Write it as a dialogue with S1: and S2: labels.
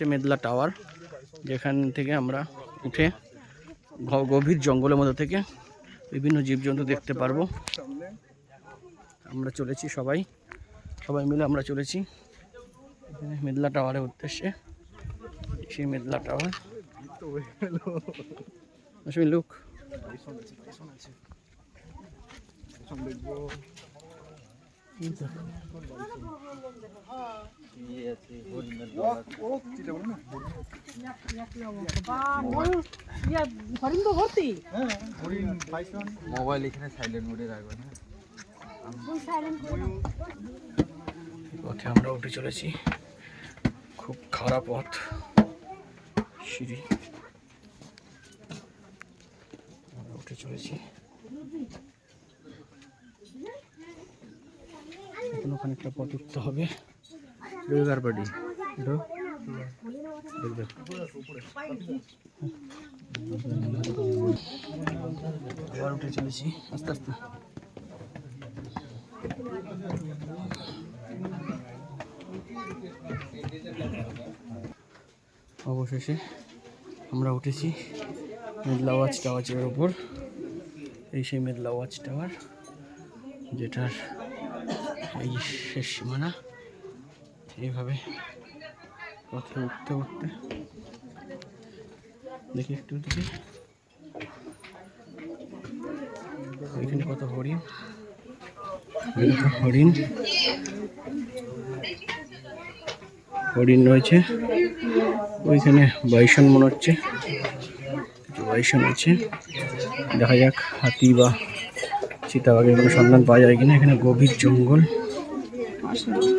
S1: হচ্ছে মেদলা টাওয়ার, যেখান থেকে আমরা উঠে গভীর জঙ্গলের মধ্যে থেকে বিভিন্ন জীবজন্তু দেখতে পারব। আমরা চলেছি সবাই সবাই মিলে আমরা চলেছি। এখানে মেদলা টাওয়ারের উদ্দেশ্যে সেই মেদলা টাওয়ার। আসলে লুক
S2: মোবাইল এখানে সাইলেন্ট মোডে রাখবেন
S1: পথে আমরা উঠে চলেছি। খুব খারাপ পথ। সিঁড়ি। আমরা উঠে চলেছি। এখন খানিকটা পথ উঠতে হবে। বাড়ি আবার উঠে চলেছি। আস্তে আস্তে। অবশেষে আমরা উঠেছি মেদলা ওয়াচ টাওয়ারের ওপর। এই সেই মেদলা ওয়াচ টাওয়ার যেটার এই শেষ সীমানা। এইভাবে পথে উঠতে উঠতে। দেখি একটু দেখি। এখানে কত হরিণ? হরিণ? হরিণ রয়েছে। ওইখানে বাইসন মনে হচ্ছে। কিছু বাইসন আছে। দেখা যাক হাতি বা চিতাবাঘের কোনো সন্ধান পাওয়া যায় কিনা। এখানে গভীর জঙ্গল। 是十